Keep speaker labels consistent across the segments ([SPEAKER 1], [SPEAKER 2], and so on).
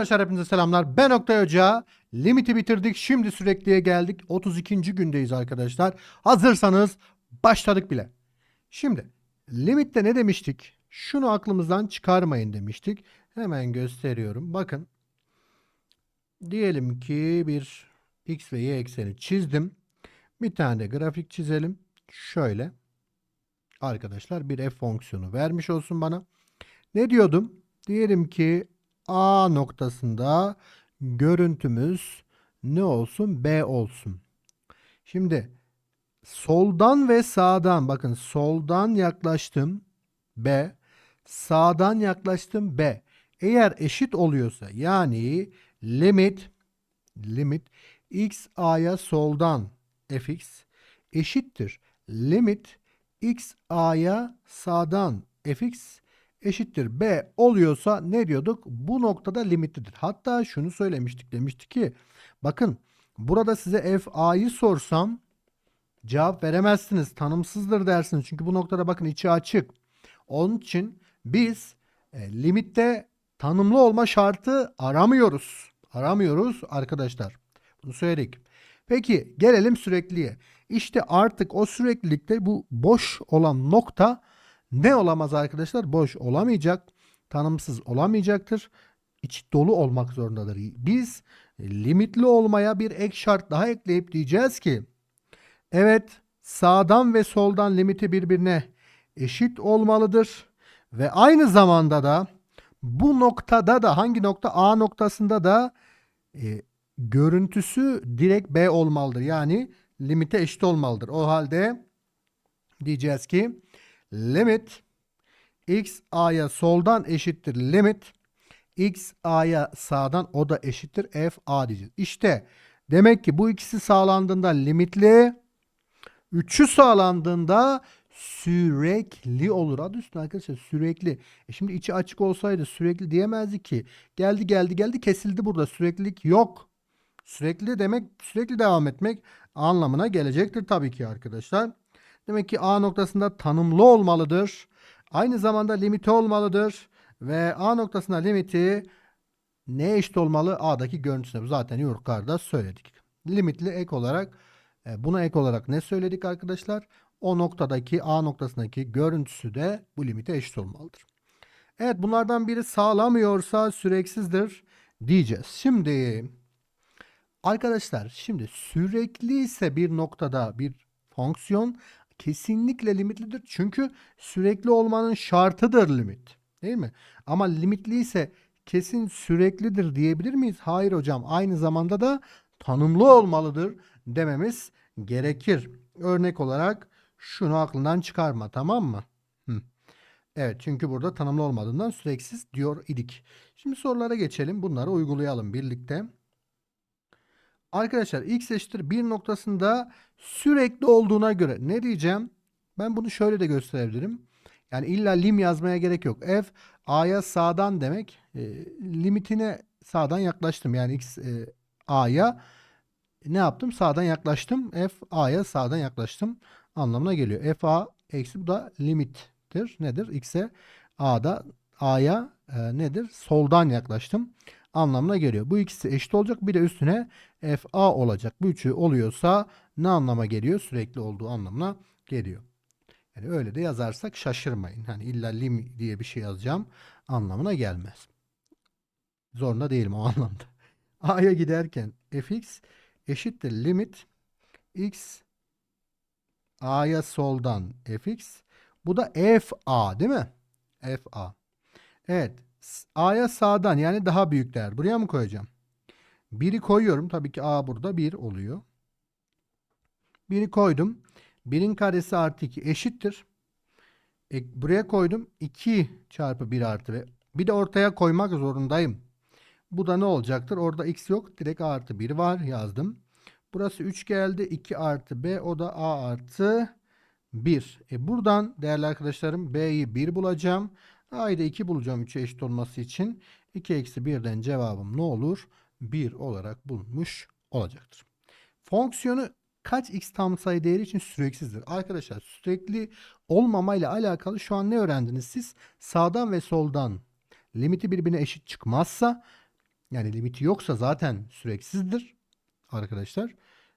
[SPEAKER 1] Arkadaşlar hepinize selamlar. Ben Oktay Hoca. Limiti bitirdik. Şimdi sürekliye geldik. 32. gündeyiz arkadaşlar. Hazırsanız başladık bile. Şimdi limitte ne demiştik? Şunu aklımızdan çıkarmayın demiştik. Hemen gösteriyorum. Bakın. Diyelim ki bir x ve y ekseni çizdim. Bir tane grafik çizelim. Şöyle. Arkadaşlar bir f fonksiyonu vermiş olsun bana. Ne diyordum? Diyelim ki A noktasında görüntümüz ne olsun? B olsun. Şimdi soldan ve sağdan bakın soldan yaklaştım B, sağdan yaklaştım B. Eğer eşit oluyorsa yani limit limit x a'ya soldan fx eşittir. Limit x a'ya sağdan fx eşittir b oluyorsa ne diyorduk? Bu noktada limitlidir. Hatta şunu söylemiştik. Demiştik ki bakın burada size f a'yı sorsam cevap veremezsiniz. Tanımsızdır dersiniz. Çünkü bu noktada bakın içi açık. Onun için biz e, limitte tanımlı olma şartı aramıyoruz. Aramıyoruz arkadaşlar. Bunu söyledik. Peki gelelim sürekliye. İşte artık o süreklilikte bu boş olan nokta ne olamaz arkadaşlar? Boş olamayacak. Tanımsız olamayacaktır. İç dolu olmak zorundadır. Biz limitli olmaya bir ek şart daha ekleyip diyeceğiz ki evet sağdan ve soldan limiti birbirine eşit olmalıdır. Ve aynı zamanda da bu noktada da hangi nokta A noktasında da e, görüntüsü direkt B olmalıdır. Yani limite eşit olmalıdır. O halde diyeceğiz ki limit x a'ya soldan eşittir limit x a'ya sağdan o da eşittir f a diyeceğiz. İşte demek ki bu ikisi sağlandığında limitli üçü sağlandığında sürekli olur. Adı üstüne arkadaşlar sürekli. E şimdi içi açık olsaydı sürekli diyemezdi ki. Geldi geldi geldi kesildi burada. Süreklilik yok. Sürekli demek sürekli devam etmek anlamına gelecektir tabii ki arkadaşlar. Demek ki A noktasında tanımlı olmalıdır. Aynı zamanda limiti olmalıdır. Ve A noktasında limiti ne eşit olmalı? A'daki görüntüsüne. Zaten yukarıda söyledik. Limitli ek olarak e, buna ek olarak ne söyledik arkadaşlar? O noktadaki A noktasındaki görüntüsü de bu limite eşit olmalıdır. Evet bunlardan biri sağlamıyorsa süreksizdir diyeceğiz. Şimdi arkadaşlar şimdi sürekli ise bir noktada bir fonksiyon kesinlikle limitlidir. Çünkü sürekli olmanın şartıdır limit. Değil mi? Ama limitli ise kesin süreklidir diyebilir miyiz? Hayır hocam. Aynı zamanda da tanımlı olmalıdır dememiz gerekir. Örnek olarak şunu aklından çıkarma tamam mı? Hı. Evet çünkü burada tanımlı olmadığından süreksiz diyor idik. Şimdi sorulara geçelim. Bunları uygulayalım birlikte. Arkadaşlar x eşittir 1 noktasında sürekli olduğuna göre ne diyeceğim? Ben bunu şöyle de gösterebilirim. Yani illa lim yazmaya gerek yok. F a'ya sağdan demek. E, limitine sağdan yaklaştım. Yani x e, a'ya ne yaptım? Sağdan yaklaştım. F a'ya sağdan yaklaştım anlamına geliyor. F a eksi bu da limittir. Nedir? X'e a'da a'ya e, nedir? Soldan yaklaştım anlamına geliyor. Bu ikisi eşit olacak. Bir de üstüne FA olacak. Bu üçü oluyorsa ne anlama geliyor? Sürekli olduğu anlamına geliyor. Yani öyle de yazarsak şaşırmayın. Hani illa lim diye bir şey yazacağım anlamına gelmez. Zorunda değilim o anlamda. A'ya giderken fx eşittir limit x a'ya soldan fx. Bu da fa değil mi? fa. Evet. A'ya sağdan yani daha büyük değer. Buraya mı koyacağım? 1'i koyuyorum. Tabii ki A burada 1 oluyor. 1'i koydum. 1'in karesi artı 2 eşittir. E, buraya koydum. 2 çarpı 1 artı ve bir de ortaya koymak zorundayım. Bu da ne olacaktır? Orada x yok. Direkt artı 1 var yazdım. Burası 3 geldi. 2 artı B o da A artı 1. E buradan değerli arkadaşlarım B'yi 1 bulacağım. A'yı da 2 bulacağım 3'e eşit olması için. 2 eksi 1'den cevabım ne olur? 1 olarak bulunmuş olacaktır. Fonksiyonu kaç x tam sayı değeri için süreksizdir? Arkadaşlar sürekli olmamayla alakalı şu an ne öğrendiniz siz? Sağdan ve soldan limiti birbirine eşit çıkmazsa Yani limiti yoksa zaten süreksizdir arkadaşlar.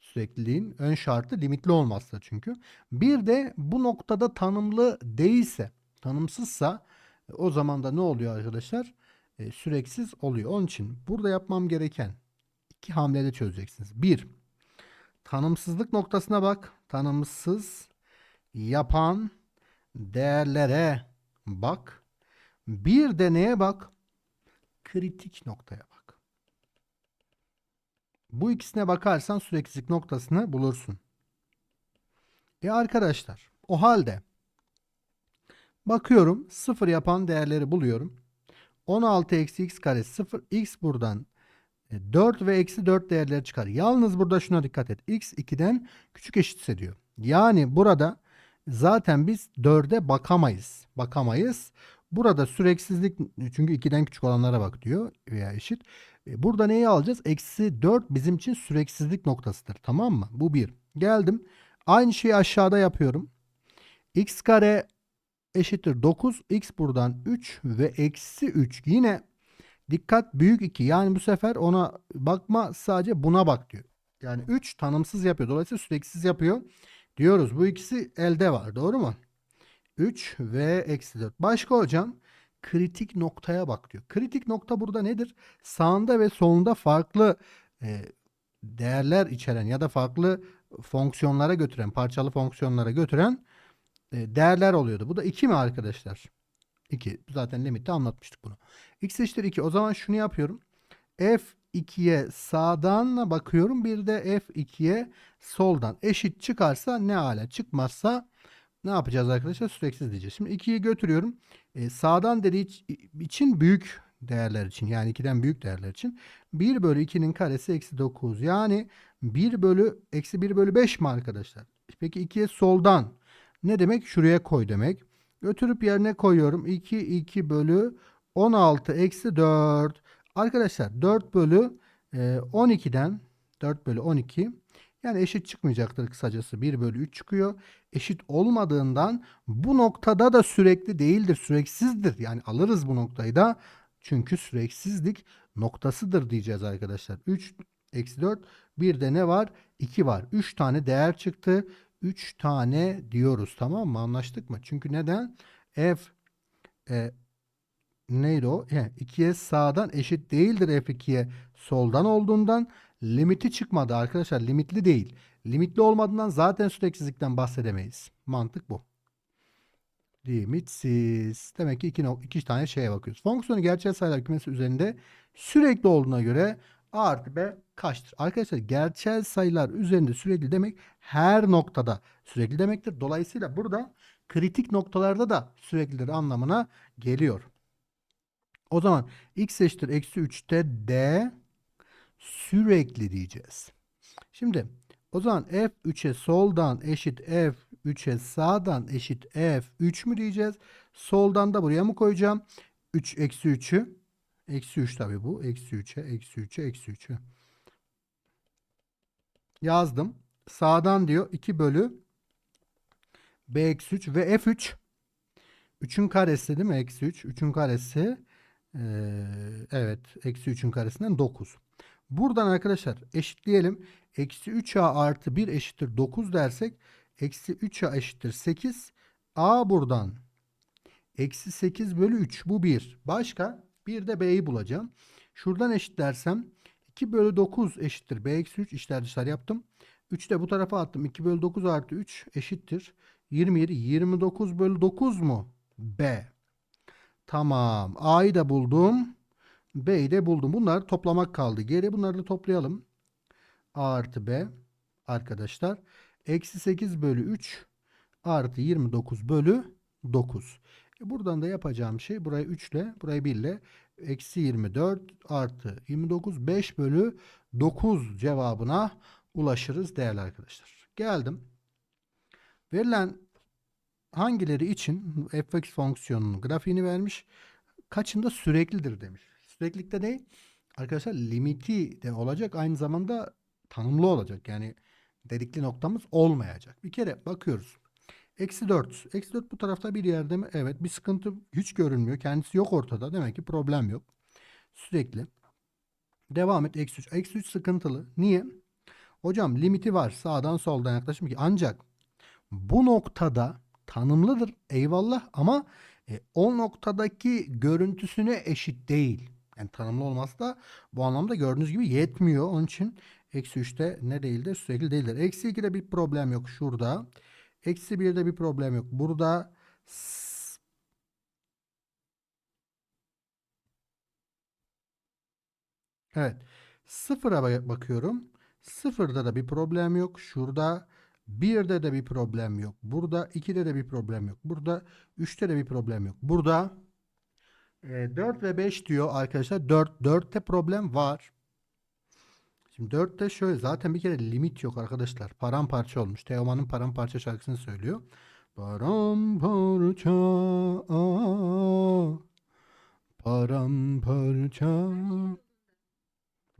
[SPEAKER 1] Sürekliliğin ön şartı limitli olmazsa çünkü. Bir de bu noktada tanımlı değilse, tanımsızsa o zaman da ne oluyor arkadaşlar? E, süreksiz oluyor. Onun için burada yapmam gereken iki hamlede çözeceksiniz. Bir, tanımsızlık noktasına bak. Tanımsız yapan değerlere bak. Bir de neye bak? Kritik noktaya bak. Bu ikisine bakarsan süreksizlik noktasını bulursun. E arkadaşlar o halde bakıyorum sıfır yapan değerleri buluyorum. 16 eksi x kare 0 x buradan 4 ve eksi 4 değerleri çıkar. Yalnız burada şuna dikkat et. x 2'den küçük eşitse diyor. Yani burada zaten biz 4'e bakamayız. Bakamayız. Burada süreksizlik çünkü 2'den küçük olanlara bak diyor veya eşit. E, Burada neyi alacağız? Eksi 4 bizim için süreksizlik noktasıdır. Tamam mı? Bu bir. Geldim. Aynı şeyi aşağıda yapıyorum. x kare eşittir 9. x buradan 3 ve eksi 3. Yine dikkat büyük 2. Yani bu sefer ona bakma sadece buna bak diyor. Yani 3 tanımsız yapıyor. Dolayısıyla süreksiz yapıyor. Diyoruz bu ikisi elde var. Doğru mu? 3 ve eksi 4. Başka hocam kritik noktaya bak diyor. Kritik nokta burada nedir? Sağında ve solunda farklı e, değerler içeren ya da farklı fonksiyonlara götüren, parçalı fonksiyonlara götüren değerler oluyordu. Bu da 2 mi arkadaşlar? 2. Zaten limitte anlatmıştık bunu. x eşittir 2. O zaman şunu yapıyorum. F2'ye sağdan bakıyorum. Bir de F2'ye soldan. Eşit çıkarsa ne ala çıkmazsa ne yapacağız arkadaşlar? Süreksiz diyeceğiz. Şimdi 2'yi götürüyorum. Ee, sağdan dediği için büyük değerler için yani 2'den büyük değerler için 1 bölü 2'nin karesi eksi 9. Yani 1 bölü eksi 1 bölü 5 mi arkadaşlar? Peki 2'ye soldan ne demek? Şuraya koy demek. Götürüp yerine koyuyorum. 2 2 bölü 16 eksi 4. Arkadaşlar 4 bölü e, 12'den 4 bölü 12 yani eşit çıkmayacaktır kısacası. 1 bölü 3 çıkıyor. Eşit olmadığından bu noktada da sürekli değildir. Süreksizdir. Yani alırız bu noktayı da. Çünkü süreksizlik noktasıdır diyeceğiz arkadaşlar. 3 eksi 4 bir de ne var? 2 var. 3 tane değer çıktı. 3 tane diyoruz tamam mı? Anlaştık mı? Çünkü neden? F e, neydi o? Yani 2'ye sağdan eşit değildir F2'ye soldan olduğundan limiti çıkmadı arkadaşlar. Limitli değil. Limitli olmadığından zaten süreksizlikten bahsedemeyiz. Mantık bu. Limitsiz. Demek ki iki, iki tane şeye bakıyoruz. Fonksiyonu gerçel sayılar kümesi üzerinde sürekli olduğuna göre A artı B kaçtır? Arkadaşlar gerçel sayılar üzerinde sürekli demek her noktada sürekli demektir. Dolayısıyla burada kritik noktalarda da süreklidir anlamına geliyor. O zaman x eşittir eksi 3'te d sürekli diyeceğiz. Şimdi o zaman f 3'e soldan eşit f 3'e sağdan eşit f 3 mü diyeceğiz? Soldan da buraya mı koyacağım? 3 eksi 3'ü eksi 3 tabi bu. Eksi 3'e eksi 3'e eksi 3'ü. Yazdım. Sağdan diyor 2 bölü b eksi 3 ve f3 3'ün karesi değil mi? Eksi 3. 3'ün karesi ee, evet. Eksi 3'ün karesinden 9. Buradan arkadaşlar eşitleyelim. Eksi 3a artı 1 eşittir 9 dersek eksi 3a eşittir 8. a buradan eksi 8 bölü 3 bu 1. Başka bir de b'yi bulacağım. Şuradan eşitlersem 2 bölü 9 eşittir b eksi 3 işler dışarı yaptım. 3 de bu tarafa attım. 2 bölü 9 artı 3 eşittir. 27. 29 bölü 9 mu? B. Tamam. A'yı da buldum. B'yi de buldum. Bunlar toplamak kaldı. Geri bunları da toplayalım. A artı B arkadaşlar. Eksi 8 bölü 3 artı 29 bölü 9. E buradan da yapacağım şey burayı 3 ile burayı 1 ile eksi 24 artı 29 5 bölü 9 cevabına ulaşırız değerli arkadaşlar. Geldim. Verilen hangileri için fx fonksiyonunun grafiğini vermiş. Kaçında süreklidir demiş. Süreklilikte ne? Arkadaşlar limiti de olacak aynı zamanda tanımlı olacak. Yani dedikli noktamız olmayacak. Bir kere bakıyoruz. Eksi 4. Eksi 4 bu tarafta bir yerde mi? Evet bir sıkıntı hiç görünmüyor. Kendisi yok ortada. Demek ki problem yok. Sürekli. Devam et. Eksi 3. Eksi 3 sıkıntılı. Niye? Hocam limiti var. Sağdan soldan yaklaşım ki. Ancak bu noktada tanımlıdır. Eyvallah ama e, o noktadaki görüntüsüne eşit değil. Yani tanımlı olması da bu anlamda gördüğünüz gibi yetmiyor. Onun için eksi 3'te ne değildir? Sürekli değildir. Eksi 2'de bir problem yok şurada. Eksi 1'de bir problem yok. Burada Evet. Sıfıra ba- bakıyorum. Sıfırda da bir problem yok. Şurada birde de bir problem yok. Burada ikide de bir problem yok. Burada üçte de bir problem yok. Burada e, 4 ve 5 diyor arkadaşlar. 4, 4'te problem var. Şimdi 4'te şöyle zaten bir kere limit yok arkadaşlar. Paramparça olmuş. Teoman'ın paramparça şarkısını söylüyor. Paramparça paramparça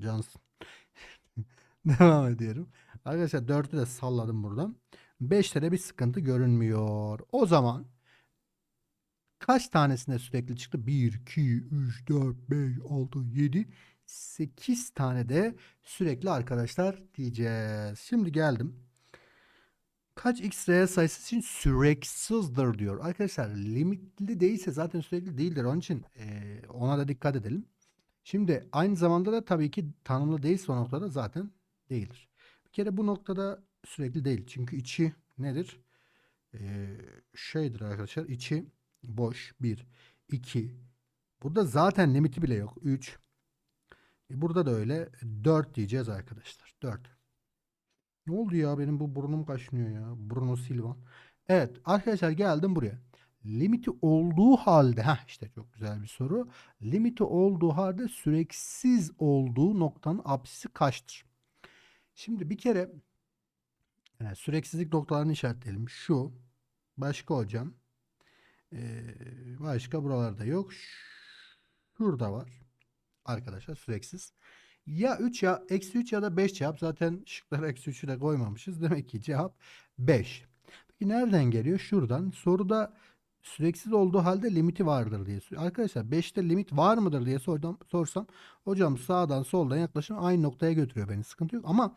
[SPEAKER 1] Cansın. Devam ediyorum. Arkadaşlar 4'ü de salladım buradan. 5'te de bir sıkıntı görünmüyor. O zaman kaç tanesinde sürekli çıktı? 1, 2, 3, 4, 5, 6, 7, 8 tane de sürekli arkadaşlar diyeceğiz. Şimdi geldim. Kaç x reel sayısı için süreksizdir diyor. Arkadaşlar limitli değilse zaten sürekli değildir. Onun için eee, ona da dikkat edelim. Şimdi aynı zamanda da tabii ki tanımlı değilse o noktada zaten değildir. Bir kere bu noktada sürekli değil. Çünkü içi nedir? Ee, şeydir arkadaşlar. içi boş. 1, 2. Burada zaten limiti bile yok. 3. E burada da öyle. 4 diyeceğiz arkadaşlar. 4. Ne oldu ya? Benim bu burnum kaşınıyor ya. Bruno Silva. Evet arkadaşlar geldim buraya. Limiti olduğu halde, ha işte çok güzel bir soru. Limiti olduğu halde süreksiz olduğu noktanın apsisi kaçtır? Şimdi bir kere e, süreksizlik noktalarını işaretleyelim. Şu, başka hocam. Ee, başka buralarda yok. Şurada var. Arkadaşlar süreksiz. Ya 3 ya eksi 3 ya da 5 cevap. Zaten şıklara eksi 3'ü de koymamışız. Demek ki cevap 5. Peki nereden geliyor? Şuradan. Soruda süreksiz olduğu halde limiti vardır diye. Arkadaşlar 5'te limit var mıdır diye sordum, sorsam hocam sağdan soldan yaklaşım aynı noktaya götürüyor beni. Sıkıntı yok ama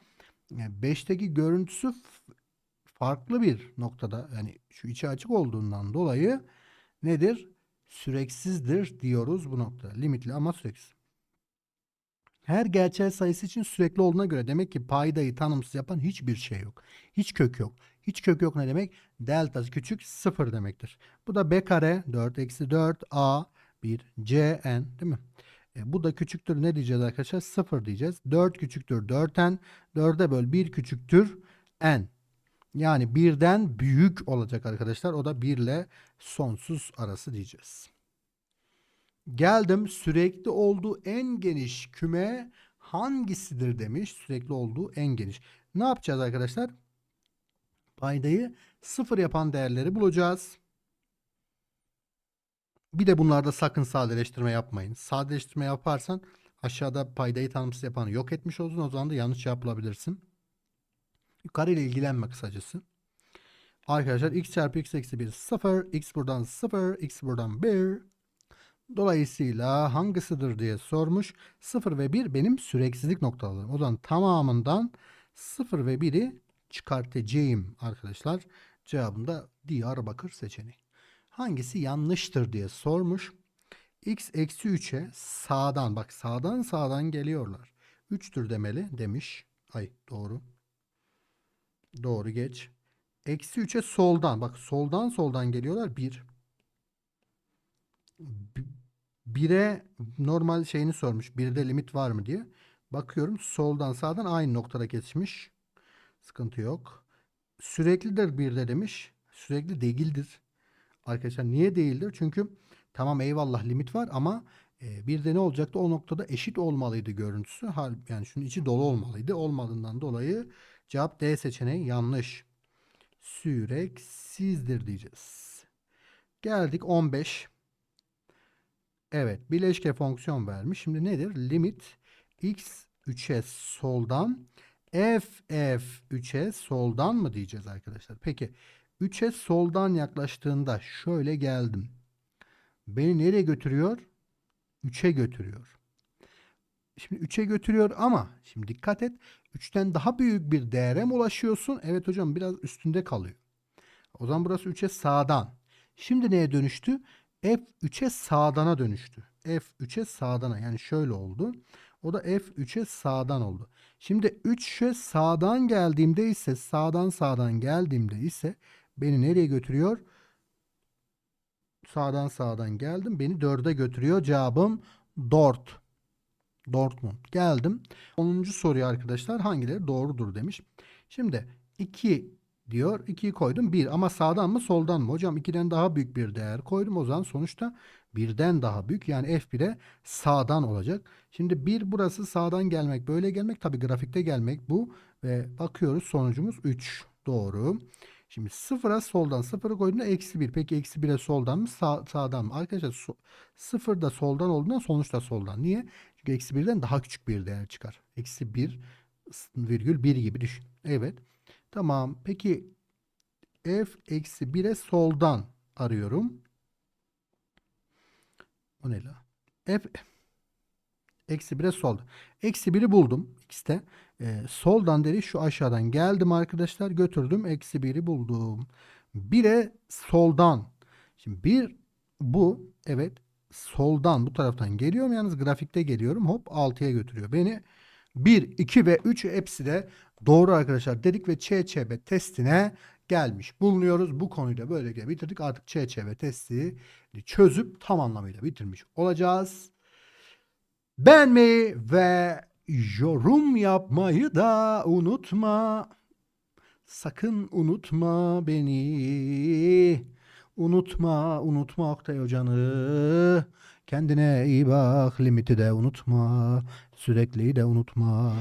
[SPEAKER 1] 5'teki görüntüsü f- farklı bir noktada yani şu içi açık olduğundan dolayı nedir? Süreksizdir diyoruz bu nokta. Limitli ama süreksiz. Her gerçel sayısı için sürekli olduğuna göre demek ki paydayı tanımsız yapan hiçbir şey yok. Hiç kök yok. Hiç kök yok ne demek? Deltası küçük sıfır demektir. Bu da b kare 4 eksi 4 a 1 c n değil mi? E, bu da küçüktür ne diyeceğiz arkadaşlar? Sıfır diyeceğiz. 4 küçüktür 4n. 4'e böl 1 küçüktür n. Yani birden büyük olacak arkadaşlar. O da 1 ile sonsuz arası diyeceğiz. Geldim sürekli olduğu en geniş küme hangisidir demiş. Sürekli olduğu en geniş. Ne yapacağız arkadaşlar? Paydayı sıfır yapan değerleri bulacağız. Bir de bunlarda sakın sadeleştirme yapmayın. Sadeleştirme yaparsan aşağıda paydayı tanımsız yapanı yok etmiş olursun. O zaman da yanlış cevap bulabilirsin. Yukarı ile ilgilenme kısacası. Arkadaşlar x çarpı x eksi 1 0. x buradan 0. x buradan 1. Dolayısıyla hangisidir diye sormuş. 0 ve 1 benim süreksizlik noktalarım. O zaman tamamından 0 ve 1'i çıkartacağım arkadaşlar. Cevabında Diyarbakır seçeneği. Hangisi yanlıştır diye sormuş. x eksi 3'e sağdan bak sağdan sağdan geliyorlar. 3'tür demeli demiş. Ay doğru. Doğru geç. Eksi 3'e soldan bak soldan soldan geliyorlar 1. 1'e normal şeyini sormuş. 1'de limit var mı diye. Bakıyorum soldan sağdan aynı noktada kesişmiş. Sıkıntı yok. Süreklidir 1'de demiş. Sürekli değildir. Arkadaşlar niye değildir? Çünkü tamam eyvallah limit var ama e, bir de ne olacaktı? O noktada eşit olmalıydı görüntüsü. Yani şunun içi dolu olmalıydı. Olmadığından dolayı cevap D seçeneği yanlış. Süreksizdir diyeceğiz. Geldik 15. Evet bileşke fonksiyon vermiş. Şimdi nedir? Limit x 3'e soldan f f 3'e soldan mı diyeceğiz arkadaşlar? Peki 3'e soldan yaklaştığında şöyle geldim. Beni nereye götürüyor? 3'e götürüyor. Şimdi 3'e götürüyor ama şimdi dikkat et 3'ten daha büyük bir değere mi ulaşıyorsun? Evet hocam biraz üstünde kalıyor. O zaman burası 3'e sağdan. Şimdi neye dönüştü? F 3'e sağdana dönüştü. F 3'e sağdana yani şöyle oldu. O da F 3'e sağdan oldu. Şimdi 3'e sağdan geldiğimde ise sağdan sağdan geldiğimde ise beni nereye götürüyor? Sağdan sağdan geldim. Beni 4'e götürüyor. Cevabım Dort. Dortmund. Geldim. 10. soruya arkadaşlar hangileri doğrudur demiş. Şimdi 2 diyor. 2'yi koydum 1 ama sağdan mı soldan mı? Hocam 2'den daha büyük bir değer koydum. O zaman sonuçta 1'den daha büyük. Yani F1'e sağdan olacak. Şimdi 1 burası sağdan gelmek böyle gelmek. Tabi grafikte gelmek bu. Ve bakıyoruz sonucumuz 3. Doğru. Şimdi sıfıra soldan sıfırı koyduğunda eksi 1. Peki eksi 1'e soldan mı sağ, sağdan mı? Arkadaşlar so, da soldan olduğundan sonuç da soldan. Niye? Çünkü eksi 1'den daha küçük bir değer çıkar. Eksi 1 virgül 1 gibi düşün. Evet. Tamam. Peki f eksi 1'e soldan arıyorum. O ne la? F eksi 1'e soldan. Eksi 1'i buldum. X'te. Ee, soldan deri şu aşağıdan geldim arkadaşlar. Götürdüm. Eksi 1'i buldum. 1'e soldan. Şimdi 1 bu. Evet. Soldan bu taraftan geliyorum. Yalnız grafikte geliyorum. Hop 6'ya götürüyor beni. 1, 2 ve 3 hepsi de doğru arkadaşlar dedik ve ÇÇB testine gelmiş bulunuyoruz. Bu konuyu da böylelikle bitirdik. Artık ÇÇB testi çözüp tam anlamıyla bitirmiş olacağız. Beğenmeyi ve yorum yapmayı da unutma. Sakın unutma beni. Unutma, unutma Oktay Hocanı. Kendine iyi bak, limiti de unutma. Sürekli de unutma.